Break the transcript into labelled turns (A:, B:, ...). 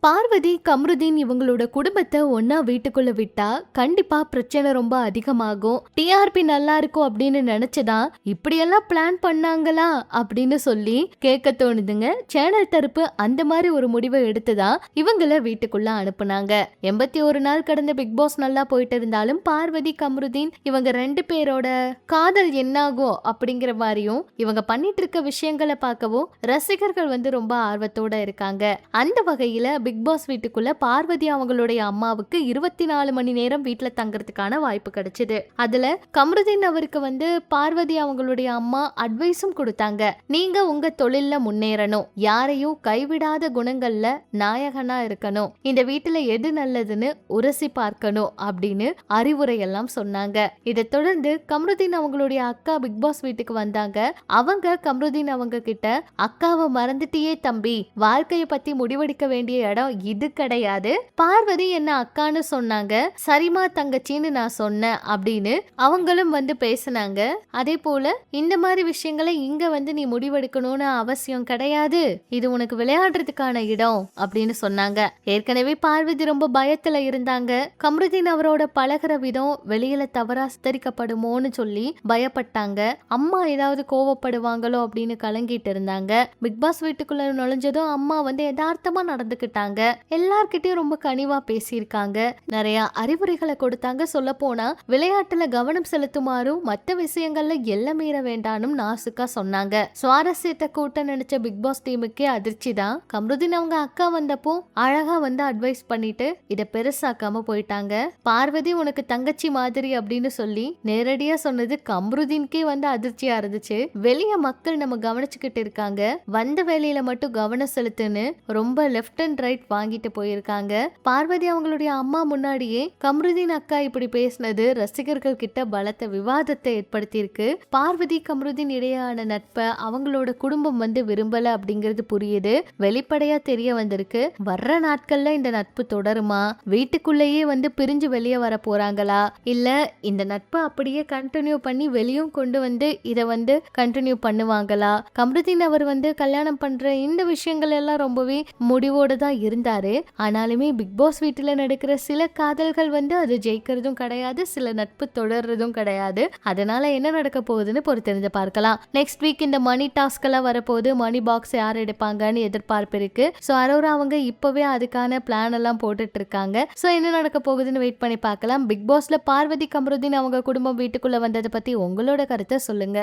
A: பார்வதி கம்ருதீன் இவங்களோட குடும்பத்தை ஒன்னா வீட்டுக்குள்ள விட்டா கண்டிப்பா பிரச்சனை ரொம்ப அதிகமாகும். டிஆர்பி நல்லா இருக்கும் அப்படின்னு நினைச்சுதான் இப்படியெல்லாம் பிளான் பண்ணாங்களா அப்படின்னு சொல்லி கேட்க தோணுதுங்க. சேனல் தரப்பு அந்த மாதிரி ஒரு முடிவை எடுத்துதான் இவங்கள வீட்டுக்குள்ள அனுப்புனாங்க. எண்பத்தி ஒரு நாள் கடந்த பிக் பாஸ் நல்லா போயிட்டு இருந்தாலும் பார்வதி கம்ருதீன் இவங்க ரெண்டு பேரோட காதல் என்னாகும் அப்படிங்கிற மாதிரியும் இவங்க பண்ணிட்டு இருக்க விஷயங்களை பார்க்கவும் ரசிகர்கள் வந்து ரொம்ப ஆர்வத்தோட இருக்காங்க. அந்த வகையில பிக் பாஸ் வீட்டுக்குள்ள பார்வதி அவங்களுடைய அம்மாவுக்கு இருபத்தி நாலு மணி நேரம் வீட்டுல தங்கறதுக்கான வாய்ப்பு கிடைச்சது. அதுல கமருதீன் அவருக்கு வந்து பார்வதி அவங்களுடைய அம்மா அட்வைஸும் கொடுத்தாங்க. நீங்க உங்க தொழில்ல முன்னேறணும். யாரையும் கைவிடாத குணங்கள்ல நாயகனா இருக்கணும். இந்த வீட்டுல எது நல்லதுன்னு உரசி பார்க்கணும். அப்படின்னு அறிவுரை எல்லாம் சொன்னாங்க. இதை தொடர்ந்து கமருதீன் அவங்களுடைய அக்கா பிக் பாஸ் வீட்டுக்கு வந்தாங்க. அவங்க கம்ருதீன் அவங்க கிட்ட அக்காவை மறந்துட்டியே தம்பி. வாழ்க்கைய பத்தி முடிவெடுக்க வேண்டிய இடம் இது கிடையாது. பார்வதி என்ன அக்கான்னு சொன்னாங்க. சரிமா தங்கச்சின்னு நான் சொன்னேன் அப்படின்னு அவங்களும் வந்து பேசினாங்க. அதே போல இந்த மாதிரி விஷயங்களை இங்க வந்து நீ முடிவெடுக்கணும்னு அவசியம் கிடையாது. இது உனக்கு விளையாடுறதுக்கான இடம் அப்படின்னு சொன்னாங்க. ஏற்கனவே பார்வதி ரொம்ப பயத்துல இருந்தாங்க. கம்ருதீன் அவரோட பழகுற விதம் வெளியில தவறா சித்தரிக்கப்படுமோன்னு சொல்லி பயப்பட்டாங்க. அம்மா ஏதாவது கோவப்படுவாங்களோ அப்படின்னு கலங்கிட்டு இருந்தாங்க. பிக் பாஸ் வீட்டுக்குள்ள நுழைஞ்சதும் அம்மா வந்து யதார்த்தமா நடந்துக்கிட்டாங்க எல்லார்கிட்டயும் ரொம்ப கனிவா பேசியிருக்காங்க. நிறைய அறிவுரைகளை கொடுத்தாங்க. சொல்ல போனா விளையாட்டுல கவனம் செலுத்துமாறும் மற்ற விஷயங்கள்ல எல்லை மீற வேண்டாம்னு நாசுக்கா சொன்னாங்க. சுவாரஸ்யத்தை கூட்ட நினைச்ச பிக் பாஸ் டீமுக்கே அதிர்ச்சி தான். கம்ருதீன் அவங்க அக்கா வந்தப்போ அழகா வந்து அட்வைஸ் பண்ணிட்டு இத பெருசாக்காம போயிட்டாங்க. பார்வதி உனக்கு தங்கச்சி மாதிரி அப்படின்னு சொல்லி நேரடியா சொன்னது கம்ருதீன்கே வந்து அதிர்ச்சியா இருந்துச்சு. வெளிய மக்கள் நம்ம கவனிச்சுக்கிட்டு இருக்காங்க. வந்த வேலையில மட்டும் கவனம் செலுத்துன்னு ரொம்ப லெஃப்ட் அண்ட் ரைட் வாங்கிட்டு போயிருக்காங்க. பார்வதி அவங்களுடைய அம்மா முன்னாடியே கம்ருதீன் அக்கா இப்படி பேசினது ரசிகர்கள் கிட்ட பலத்த விவாதத்தை ஏற்படுத்தியிருக்கு. பார்வதி கம்ருதீன் இடையான நட்பை அவங்களோட குடும்பம் வந்து விரும்பல அப்படிங்கிறது புரியுது. வெளிப்படையா தெரிய வந்திருக்கு. வர்ற நாட்கள்ல இந்த நட்பு தொடருமா? வீட்டுக்குள்ளேயே வந்து பிரிஞ்சு வெளியே வர போறாங்களா? இல்ல இந்த நட்பை அப்படியே கண்டினியூ பண்ணி வெளியும் கொண்டு வந்து இதை வந்து கண்டினியூ பண்ணுவாங்களா? கம்ருதீன் அவர் வந்து கல்யாணம் பண்ற இந்த விஷயங்கள் எல்லாம் ரொம்பவே முடிவோட தான் இருந்தாரு. ஆனாலுமே பிக் பாஸ் வீட்டுல நடக்கிற சில காதல்கள் வந்து அது ஜெயிக்கிறதும் கிடையாது சில நட்பு தொடர்றதும் கிடையாது. அதனால என்ன நடக்க போகுதுன்னு பொறுத்திருந்து பார்க்கலாம். நெக்ஸ்ட் வீக் இந்த மணி டாஸ்க் எல்லாம் வரப்போகுது. மணி பாக்ஸ் யார் எடுப்பாங்கன்னு எதிர்பார்ப்பு இருக்கு. ஸோ அரோரா அவங்க இப்பவே அதுக்கான பிளான் எல்லாம் போட்டுட்டு இருக்காங்க. ஸோ என்ன நடக்க போகுதுன்னு வெயிட் பண்ணி பார்க்கலாம். பிக் பாஸ்ல பார்வதி கமருதீன் அவங்க குடும்பம் வீட்டுக்குள்ள வந்ததை பத்தி உங்களோட கருத்தை சொல்லுங்க.